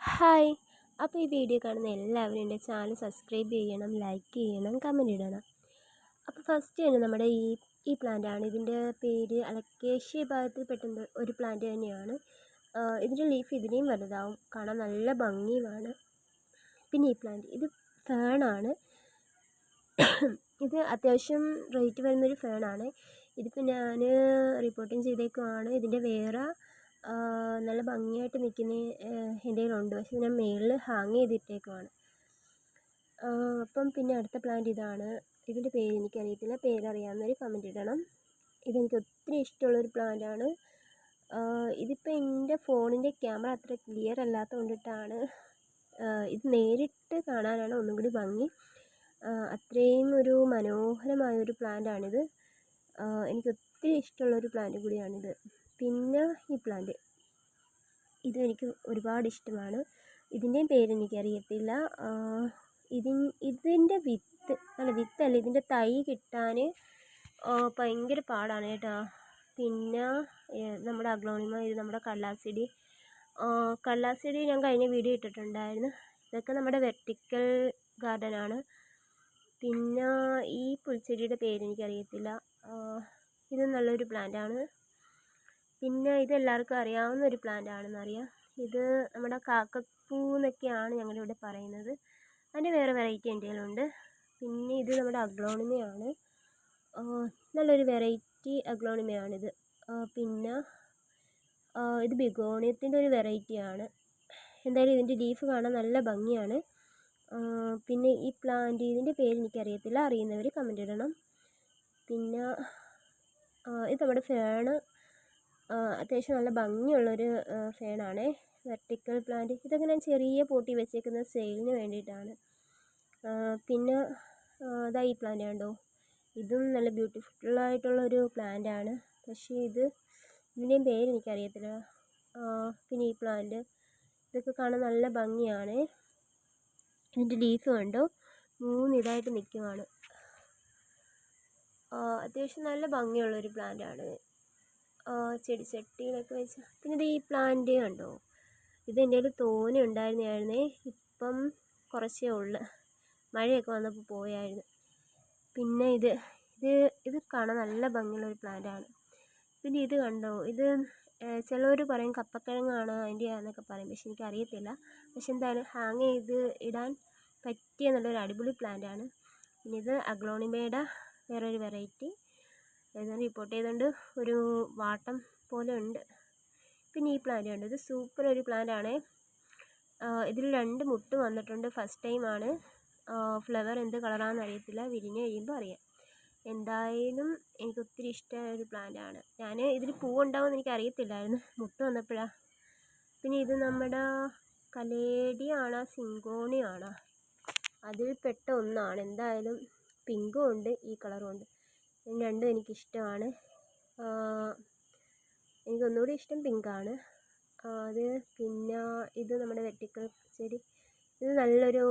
Hi. അപ്പോൾ ഈ video കാണുന്ന എല്ലാവരും എന്റെ ചാനൽ സബ്സ്ക്രൈബ് ചെയ്യണം ലൈക്ക് ചെയ്യണം കമന്റ് ഇടണം. അപ്പോൾ ഫസ്റ്റ് തന്നെ നമ്മുടെ ഈ ഈ പ്ലാന്റാണ് ഇതിന്റെ പേര് അലക്കേഷ്യ ഭാഗത്തിൽ പെട്ടുന്ന ഒരു പ്ലാന്റ് തന്നെയാണ്. ഇതിന്റെ ലീഫ് ഇതിനെയും വലുതാവും. കാണാൻ നല്ല ഭംഗിയുമാണ്. പിന്നെ ഈ പ്ലാന്റ് ഇത് ഫേണാണ് ഇത് അത്യാവശ്യം റേറ്റ് വരുന്നൊരു ഫേണാണ് ഇതിപ്പോൾ ഞാൻ റിപ്പോർട്ടിങ് ചെയ്തേക്കുവാണ്. ഇതിന്റെ വേറെ നല്ല ഭംഗിയായിട്ട് നിൽക്കുന്ന എന്റെ കയ്യിലുണ്ട്. പക്ഷേ ഞാൻ മേളിൽ ഹാങ് ചെയ്തിട്ടേക്കുവാണ്. അപ്പം പിന്നെ അടുത്ത പ്ലാന്റ് ഇതാണ്. ഇതിന്റെ പേര് എനിക്കറിയത്തില്ല. പേരറിയാവുന്നവർ കമന്റ് ഇടണം. ഇതെനിക്ക് ഒത്തിരി ഇഷ്ടമുള്ളൊരു പ്ലാന്റാണ് ഇതിപ്പോൾ എന്റെ ഫോണിന്റെ ക്യാമറ അത്ര ക്ലിയർ അല്ലാത്തത് കൊണ്ടിട്ടാണ് ഇത് നേരിട്ട് കാണാനാണ് ഒന്നും കൂടി ഭംഗി. അത്രയും ഒരു മനോഹരമായൊരു പ്ലാന്റാണിത് എനിക്ക് ഒത്തിരി ഇഷ്ടമുള്ളൊരു പ്ലാന്റ് കൂടിയാണിത്. പിന്നെ ഈ പ്ലാന്റ് ഇതും എനിക്ക് ഒരുപാട് ഇഷ്ടമാണ്. ഇതിന്റെയും പേര് അറിയത്തില്ല ഇതി ഇതിന്റെ വിത്ത് അല്ല വിത്തല്ല ഇതിന്റെ തൈ കിട്ടാൻ ഭയങ്കര പാടാണ് കേട്ടോ. പിന്നെ നമ്മുടെ അഗ്ലോണിമ ഇത് നമ്മുടെ കള്ളാസിഡി. കള്ളാസിഡി ഞാൻ കഴിഞ്ഞ വീഡിയോ ഇട്ടിട്ടുണ്ടായിരുന്നു. ഇതൊക്കെ നമ്മുടെ വെർട്ടിക്കൽ ഗാർഡനാണ് പിന്നെ ഈ പുൽച്ചെടിയുടെ പേരെനിക്കറിയത്തില്ല ഇത് നല്ലൊരു പ്ലാന്റാണ് പിന്നെ ഇത് എല്ലാവർക്കും അറിയാവുന്ന ഒരു പ്ലാന്റ് ആണെന്നറിയാം. ഇത് നമ്മുടെ കാക്കപ്പൂ എന്നൊക്കെയാണ് ഞങ്ങളുടെ ഇവിടെ പറയുന്നത്. അതിന്റെ വേറെ വെറൈറ്റി എന്റെ കയ്യിലുണ്ട് പിന്നെ ഇത് നമ്മുടെ അഗ്ലോണിമയാണ്. നല്ലൊരു വെറൈറ്റി അഗ്ലോണിമയാണിത്. പിന്നെ ഇത് ബിഗോണിയത്തിന്റെ ഒരു വെറൈറ്റിയാണ് എന്തായാലും ഇതിന്റെ ലീഫ് കാണാൻ നല്ല ഭംഗിയാണ്. പിന്നെ ഈ പ്ലാന്റ് ഇതിന്റെ പേര് എനിക്കറിയത്തില്ല. അറിയുന്നവർ കമന്റ് ഇടണം. പിന്നെ ഇത് നമ്മുടെ ഫേണ് അത്യാവശ്യം നല്ല ഭംഗിയുള്ളൊരു ഫേണാണേ വെർട്ടിക്കൽ പ്ലാന്റ് ഇതൊക്കെ ഞാൻ ചെറിയ പോട്ടി വെച്ചേക്കുന്നത് സെയിലിന് വേണ്ടിയിട്ടാണ്. പിന്നെ ഇതാ ഈ പ്ലാന്റ് കണ്ടോ? ഇതും നല്ല പ്ലാന്റ് ആണ്. പക്ഷേ ഇത് ഇതിന്റെയും പേര് എനിക്കറിയത്തില്ല. പിന്നെ ഈ പ്ലാന്റ് ഇതൊക്കെ കാണാൻ നല്ല ഭംഗിയാണ്. ഇതിന്റെ ലീഫ് കണ്ടോ? മൂന്ന് ഇതായിട്ട് നിൽക്കുവാണ് അത്യാവശ്യം നല്ല ഭംഗിയുള്ളൊരു ആണ്. ചെടിച്ചട്ടിയിലൊക്കെ വെച്ച്. പിന്നെ ഇത് ഈ പ്ലാന്റ് കണ്ടോ? ഇത് എന്റെ കയ്യിൽ തോനെ ഉണ്ടായിരുന്നതായിരുന്നേ. ഇപ്പം കുറച്ചേ ഉള്ളു. മഴയൊക്കെ വന്നപ്പോൾ പോയായിരുന്നു. പിന്നെ ഇത് ഇത് ഇത് കാണാൻ നല്ല ഭംഗിയുള്ളൊരു പ്ലാന്റാണ്. പിന്നെ ഇത് കണ്ടോ? ഇത് ചിലവർ പറയും കപ്പക്കിഴങ്ങാണ് അതിന്റെ എന്നൊക്കെ പറയും. പക്ഷെ എനിക്ക് എനിക്കറിയത്തില്ല. പക്ഷെ എന്തായാലും ഹാങ് ചെയ്ത് ഇടാൻ പറ്റിയ നല്ലൊരു അടിപൊളി പ്ലാന്റാണ്. പിന്നെ ഇത് അഗ്ലോണിമയുടെ വേറൊരു വെറൈറ്റി. ഇത് റിപ്പോർട്ട് ചെയ്തുകൊണ്ട് ഒരു വാട്ടം പോലെ ഉണ്ട്. പിന്നെ ഈ പ്ലാന്റ് ഉണ്ട് ഇത് സൂപ്പർ ഒരു പ്ലാന്റ് ആണേ. ഇതിൽ രണ്ട് മുട്ട് വന്നിട്ടുണ്ട്. ഫസ്റ്റ് ടൈം ആണ്. ഫ്ലവർ എന്ത് കളറാണെന്ന് അറിയത്തില്ല. വിരിഞ്ഞ് കഴിയുമ്പോൾ അറിയാം. എന്തായാലും എനിക്ക് ഒത്തിരി ഇഷ്ടമായ ഒരു പ്ലാന്റ് ആണ്. ഞാൻ ഇതിൽ പൂവുണ്ടാവുമെന്ന് എനിക്ക് അറിയത്തില്ലായിരുന്നു. മുട്ട് വന്നപ്പോഴാണ് പിന്നെ ഇത് നമ്മുടെ കലേഡിയാണോ? സിങ്കോണിയാണോ? അതിൽ പെട്ട ഒന്നാണ്. എന്തായാലും പിങ്കും ഉണ്ട് ഈ കളറും ഉണ്ട്. രണ്ടും എനിക്കിഷ്ടമാണ്. എനിക്ക് ഒന്നുകൂടി ഇഷ്ടം പിങ്കാണ്. അത് പിന്നെ ഇത് നമ്മുടെ വെർട്ടിക്കൽ ചെടി. ഇത് നല്ലൊരു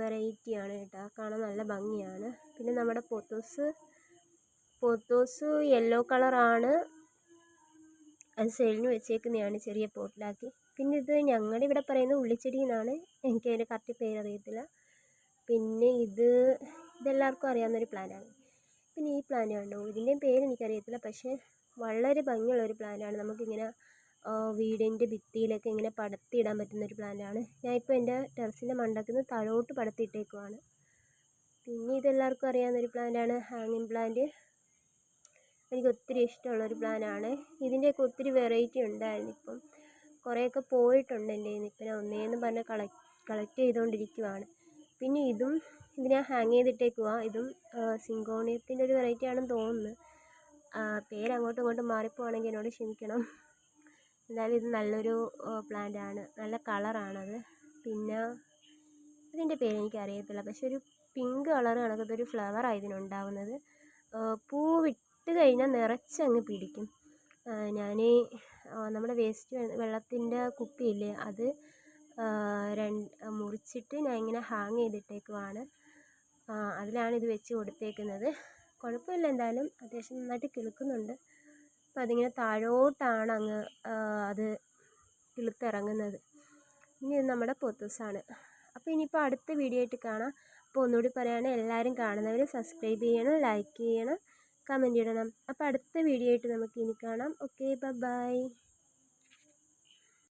വെറൈറ്റിയാണ് കേട്ടോ. കാണാൻ നല്ല ഭംഗിയാണ്. പിന്നെ നമ്മുടെ പോത്തോസ്. പോത്തോസ് യെല്ലോ കളറാണ്. അത് സെയിലിന് വെച്ചേക്കുന്നതാണ് ചെറിയ പോട്ടിലാക്കി. പിന്നെ ഇത് ഞങ്ങളുടെ ഇവിടെ പറയുന്ന ഉള്ളിച്ചെടി എന്നാണ് എനിക്ക് അതിന്റെ കറക്റ്റ് പേരറിയത്തില്ല. പിന്നെ ഇത് ഇതെല്ലാവർക്കും അറിയാവുന്നൊരു പ്ലാന്റാണ്. പിന്നെ ഈ പ്ലാന്റ് കണ്ടോ ഇതിന്റെയും പേര് എനിക്കറിയത്തില്ല. പക്ഷേ വളരെ ഭംഗിയുള്ള ഭംഗിയുള്ളൊരു പ്ലാന്റാണ് നമുക്കിങ്ങനെ വീടിന്റെ ഭിത്തിയിലൊക്കെ ഇങ്ങനെ പടർത്തിയിടാൻ പറ്റുന്നൊരു പ്ലാന്റാണ് ഇപ്പോൾ എന്റെ ടെറസിന്റെ മണ്ടയ്ക്ക് നിന്ന് താഴോട്ട് പടർത്തിയിട്ടേക്കുവാണ് പിന്നെ ഇതെല്ലാവർക്കും അറിയാവുന്നൊരു പ്ലാന്റാണ് ഹാങ്ങിങ് പ്ലാന്റ് എനിക്ക് ഒത്തിരി ഇഷ്ടമുള്ളൊരു പ്ലാന്റാണ് ഇതിന്റെയൊക്കെ ഒത്തിരി വെറൈറ്റി ഉണ്ടായിരുന്നു ഇപ്പം. കുറേയൊക്കെ പോയിട്ടുണ്ട് എന്റെ ഇപ്പം ഞാൻ ഒന്നേന്ന് പറഞ്ഞ് കളക്ട് കളക്ട് ചെയ്തുകൊണ്ടിരിക്കുവാണ് പിന്നെ ഇതും ഇത് ഞാൻ ഹാങ് ചെയ്തിട്ടേക്കുവാണ് ഇതും സിങ്കോണിയത്തിന്റെ ഒരു വെറൈറ്റി ആണെന്ന് തോന്നുന്നു. പേര് അങ്ങോട്ടും ഇങ്ങോട്ടും മാറിപ്പോവാണെങ്കിൽ എന്നോട് ക്ഷമിക്കണം. എന്തായാലും ഇത് നല്ലൊരു പ്ലാന്റ് ആണ്. നല്ല കളറാണത് പിന്നെ ഇതിന്റെ പേര് എനിക്ക് അറിയത്തില്ല. പക്ഷെ ഒരു പിങ്ക് കളർ കണക്കത്തെ ഒരു ഫ്ലവറാണ് ഇതിനുണ്ടാവുന്നത്. പൂവിട്ട് കഴിഞ്ഞാൽ നിറച്ചങ്ങ് പിടിക്കും. ഞാൻ നമ്മുടെ വേസ്റ്റ് വെള്ളത്തിന്റെ കുപ്പിയില്ലേ അത് രണ്ട് മുറിച്ചിട്ട് ഞാൻ ഇങ്ങനെ ഹാങ് ചെയ്തിട്ടേക്കുവാണ്. അതിലാണ് ഇത് വെച്ച് കൊടുത്തേക്കുന്നത്. കുഴപ്പമില്ല എന്തായാലും അത്യാവശ്യം നന്നായിട്ട് കിളുക്കുന്നുണ്ട്. അപ്പോൾ അതിങ്ങനെ താഴോട്ടാണ് അങ്ങ് അത് കിളുത്തിറങ്ങുന്നത്. ഇനി ഇത് നമ്മുടെ പൊത്തൂസാണ്. അപ്പോൾ ഇനിയിപ്പോൾ അടുത്ത വീഡിയോ ആയിട്ട് കാണാം. അപ്പോൾ ഒന്നുകൂടി പറയുകയാണ് എല്ലാവരും കാണുന്നവർ സബ്സ്ക്രൈബ് ചെയ്യണം ലൈക്ക് ചെയ്യണം കമന്റ് ഇടണം. അപ്പോൾ അടുത്ത വീഡിയോ ആയിട്ട് നമുക്ക് ഇനി കാണാം. Okay bye.